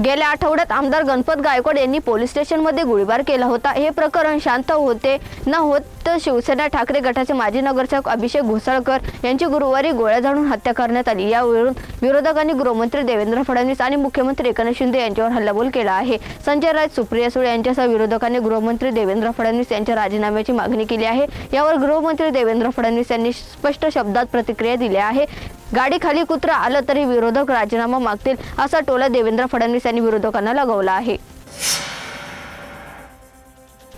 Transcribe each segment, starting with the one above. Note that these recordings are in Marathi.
गेल्या आठवड्यात आमदार गणपत गायकवाड यांनी पोलीस स्टेशनमध्ये गोळीबार केला होता. हे प्रकरण शांत होते न होत तर शिवसेना ठाकरे गटाचे माजी नगरसेवक अभिषेक घोसाळकर यांची गुरुवारी गोळ्या झाडून हत्या करण्यात आली. यावरून विरोधकांनी गृहमंत्री देवेंद्र फडणवीस आणि मुख्यमंत्री एकनाथ शिंदे यांच्यावर हल्लाबोल केला आहे. संजय राज सुप्रिया सुळे यांच्यासह विरोधकांनी गृहमंत्री देवेंद्र फडणवीस यांच्या राजीनाम्याची मागणी केली आहे. यावर गृहमंत्री देवेंद्र फडणवीस यांनी स्पष्ट शब्दात प्रतिक्रिया दिल्या आहे. गाडी खाली कुत्रा आलं तरी विरोधक राजीनामा मागतील असा टोला देवेंद्र फडणवीस यांनी विरोधकांना लगावला आहे.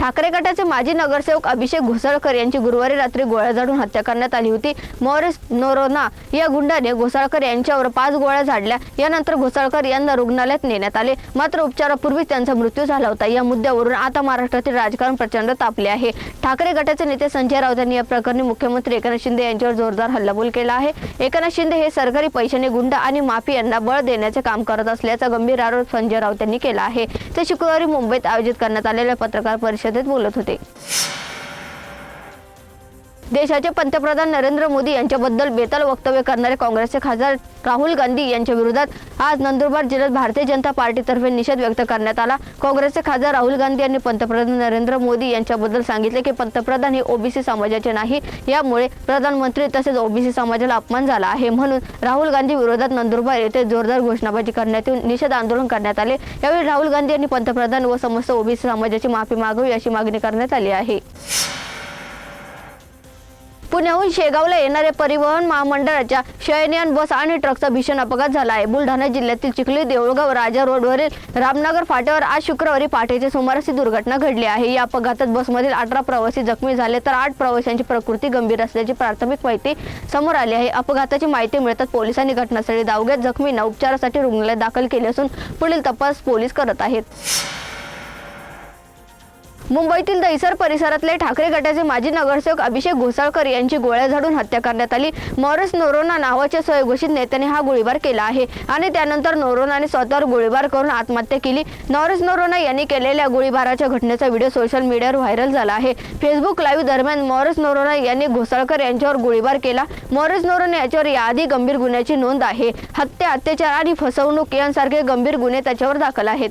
ठाकरे गटाचे माजी नगरसेवक अभिषेक घोसाळकर यांची गुरुवारी रात्री गोळ्या झाडून हत्या करण्यात आली होती. मॉरिस नोरोना या गुंडाने घोसाळकर यांच्यावर पाच गोळ्या झाडल्या. यानंतर घोसाळकर यांना रुग्णालयात नेण्यात आले. मात्र उपचारापूर्वी त्यांचा मृत्यू झाला होता. या मुद्द्यावरून आता महाराष्ट्रातील राजकारण प्रचंड तापले आहे. ठाकरे गटाचे नेते संजय राऊत यांनी या प्रकरणी मुख्यमंत्री एकनाथ शिंदे यांच्यावर जोरदार हल्लाबोल केला आहे. एकनाथ शिंदे हे सरकारी पैशाने गुंड आणि माफी यांना बळ देण्याचे काम करत असल्याचा गंभीर आरोप संजय राऊत यांनी केला आहे. ते शुक्रवारी मुंबईत आयोजित करण्यात आलेल्या पत्रकार परिषदेत बोलत होते. देशाचे पंतप्रधान नरेंद्र मोदी यांच्याबद्दल बेताल वक्तव्य करणारे काँग्रेसचे खासदार राहुल गांधी यांच्या विरोधात आज नंदुरबार जिल्ह्यात भारतीय जनता पार्टीतर्फे निषेध व्यक्त करण्यात आला. काँग्रेसचे खासदार राहुल गांधी यांनी पंतप्रधान नरेंद्र मोदी यांच्याबद्दल सांगितले की पंतप्रधान हे ओबीसी समाजाचे नाही यामुळे प्रधानमंत्री तसेच ओबीसी समाजाला अपमान झाला आहे. म्हणून राहुल गांधी विरोधात नंदुरबार येथे जोरदार घोषणाबाजी करण्यात येऊन निषेध आंदोलन करण्यात आले. यावेळी राहुल गांधी यांनी पंतप्रधान व समस्त ओबीसी समाजाची माफी मागावी अशी मागणी करण्यात आली आहे. पुण्याहून शेगावला येणाऱ्या परिवहन महामंडळाच्या शयनयान बस आणि ट्रकचा भीषण अपघात झाला आहे. बुलढाणा जिल्ह्यातील चिखली देऊळगाव राजा रोडवरील रामनगर फाट्यावर आज शुक्रवारी पहाटेच्या सुमारास ही दुर्घटना घडली आहे. या अपघातात बसमधील अठरा प्रवासी जखमी झाले तर आठ प्रवाशांची प्रकृती गंभीर असल्याची प्राथमिक माहिती समोर आली आहे. अपघाताची माहिती मिळतात पोलिसांनी घटनास्थळी धाव घेत जखमींना उपचारासाठी रुग्णालयात दाखल केले असून पुढील तपास पोलीस करत आहेत. मुंबईतील दहिसर परिसरातले ठाकरे गटाचे माजी नगरसेवक अभिषेक घोसाळकर यांची गोळ्या झाडून हत्या करण्यात आली. मॉरस नोरोना नावाच्या स्वयंघोषित नेत्याने हा गोळीबार केला आहे आणि त्यानंतर नोरोनाने स्वतःवर गोळीबार करून आत्महत्या केली. नॉरस नोरोना यांनी केलेल्या गोळीबाराच्या घटनेचा व्हिडिओ सोशल मीडियावर व्हायरल झाला आहे. फेसबुक लाईव्ह दरम्यान मॉरस नोरोना यांनी घोसाळकर यांच्यावर गोळीबार केला. मॉरस नोरोना याच्यावर याआधी गंभीर गुन्ह्याची नोंद आहे. हत्या अत्याचार आणि फसवणूक यांसारखे गंभीर गुन्हे त्याच्यावर दाखल आहेत.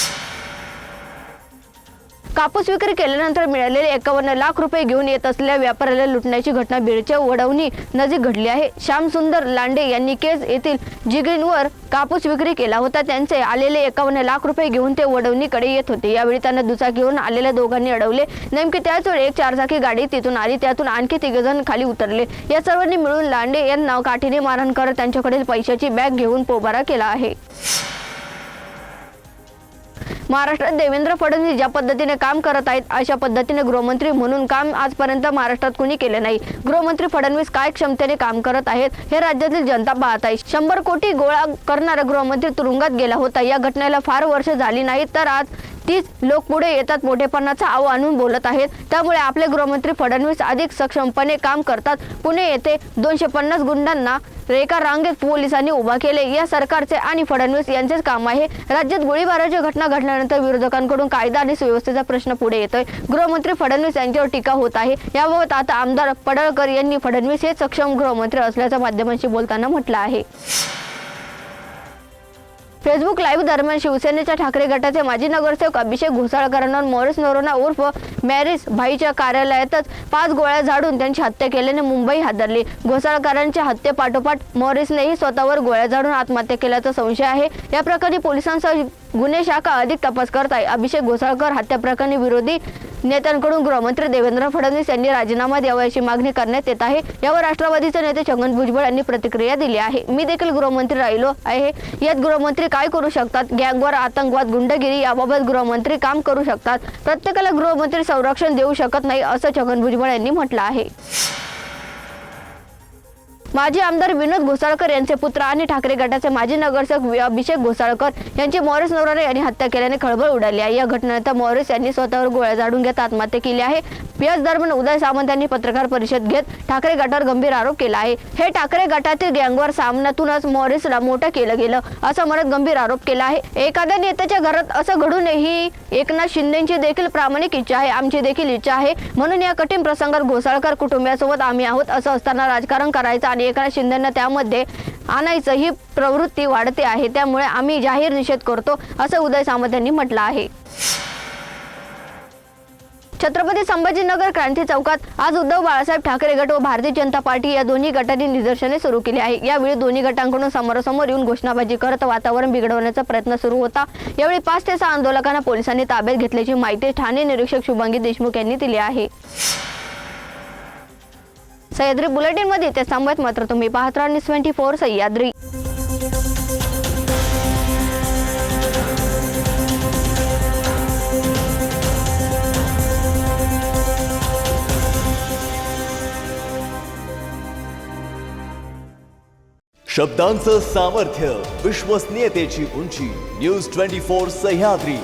कापूस विक्री केल्यानंतर मिळालेले एकावन्न लाख रुपये घेऊन येत असलेल्या व्यापाऱ्याला लुटण्याची घटना बीडच्या वडवणी नजीक घडली आहे. श्याम सुंदर लांडे यांनी केज येथील जिगरींवर कापूस विक्री केला होता. त्यांचे आलेले एकावन्न लाख रुपये घेऊन ते वडवणीकडे येत होते. यावेळी त्यांना दुचाकीवरून आलेल्या दोघांनी अडवले. नेमके त्याच वेळी एक चारचाकी गाडी तिथून आली. त्यातून आणखी तिघजण खाली उतरले. या सर्वांनी मिळून लांडे यांना काठीने मारहाण करत त्यांच्याकडील पैशाची बॅग घेऊन पोबारा केला आहे. महाराष्ट्रात देवेंद्र फडणवीस ज्या पद्धतीने काम करत आहेत अशा पद्धतीने गृहमंत्री म्हणून काम आजपर्यंत महाराष्ट्रात कुणी केले नाही. गृहमंत्री फडणवीस काय क्षमतेने काम करत आहेत हे राज्यातील जनता पाहत आहे. शंभर कोटी गोळा करणारा गृहमंत्री तुरुंगात गेला होता. या घटनेला फार वर्ष झाली नाही तर आज तीच लोक पुढे येतात मोठेपणाचा आव आणून बोलत आहेत. त्यामुळे आपले गृहमंत्री फडणवीस अधिक सक्षमपणे काम करतात. पुणे येथे दोनशे पन्नास गुंडांना रेखा रांगेत पोलिसांनी उभा केले. या सरकारचे आणि फडणवीस यांचेच काम आहे. राज्यात गोळीबाराची घटना घडल्यानंतर विरोधकांकडून कायदा आणि सुव्यवस्थेचा प्रश्न पुढे येतोय. गृहमंत्री फडणवीस यांच्यावर टीका होत आहे. याबाबत आता आमदार पडळकर यांनी फडणवीस हे सक्षम गृहमंत्री असल्याचं माध्यमांशी बोलताना म्हटलं आहे. फेसबुक लाईव्ह दरम्यान शिवसेनेच्या ठाकरे गटाचे माजी नगरसेवक अभिषेक घोसाळकरांवर मॉरिस नोरोना उर्फ मॅरिस भाईच्या कार्यालयातच पाच गोळ्या झाडून त्यांची हत्या केल्याने मुंबई हादरली. घोसाळकरांच्या हत्येपाठोपाठ मॉरिसनेही स्वतःवर गोळ्या झाडून आत्महत्या केल्याचा संशय आहे. या प्रकरणी पोलिसांसह गुन्हे शाखा अधिक तपास करत आहे अभिषेक घोसाळकर हत्या प्रकरणी विरोधी नेत्यांकडून गृहमंत्री देवेंद्र फडणवीस यांनी राजीनामा द्यावा अशी मागणी करण्यात येत आहे. यावर राष्ट्रवादीचे नेते छगन भुजबळ यांनी प्रतिक्रिया दिली आहे. मी देखील गृहमंत्री राहिलो आहे. यात गृहमंत्री काय करू शकतात? गँगवर आतंकवाद गुंडगिरी याबाबत गृहमंत्री काम करू शकतात. प्रत्येकाला गृहमंत्री संरक्षण देऊ शकत नाही असं छगन भुजबळ यांनी म्हटलं आहे. माजी आमदार विनोद घोसाळकर यांचे पुत्र आणि ठाकरे गटाचे माजी नगरसेवक अभिषेक घोसाळकर यांची मॉरिस नवरारे यांनी हत्या केल्याने खळबळ उडाली आहे. या घटनेनंतर मॉरिस यांनी स्वतःवर गोळ्या झाडून घेत आत्महत्या केली आहे. याच दरम्यान उदय सामंत यांनी पत्रकार परिषद घेत ठाकरे गटावर गंभीर आरोप केला आहे. हे ठाकरे गटातील गँगवर सामन्यातूनच मॉरिसला मोठं केलं गेलं असं म्हणत गंभीर आरोप केला आहे. एखाद्या नेत्याच्या घरात असं घडू नये ही एकनाथ शिंदेची देखील प्रामाणिक इच्छा आहे आमची देखील इच्छा आहे. म्हणून या कठीण प्रसंगात घोसाळकर कुटुंबियासोबत आम्ही आहोत असं असताना राजकारण करायचं आणि एकनाथ शिंदेंना त्यामध्ये आणायचं ही प्रवृत्ती वाढते आहे. त्यामुळे आम्ही जाहीर निषेध करतो असं उदय सामंत यांनी म्हटलं आहे. छत्रपती संभाजीनगर क्रांती चौकात आज उद्धव बाळासाहेब ठाकरे गट व भारतीय जनता पार्टी या दोन्ही गटांनी निदर्शने सुरू केली आहे. यावेळी दोन्ही गटांकडून समोरासमोर येऊन घोषणाबाजी करत वातावरण बिघडवण्याचा प्रयत्न सुरू होता. यावेळी पाच ते सहा आंदोलकांना पोलिसांनी ताब्यात घेतल्याची माहिती ठाणे निरीक्षक शुभांगी देशमुख यांनी दिली आहे. सह्याद्री बुलेटिनमध्ये ते सांगत मात्र तुम्ही पाहत राहा ट्वेंटी फोर सह्याद्री. शब्दांचं सामर्थ्य विश्वसनीयतेची उंची न्यूज ट्वेंटी फोर सह्याद्री.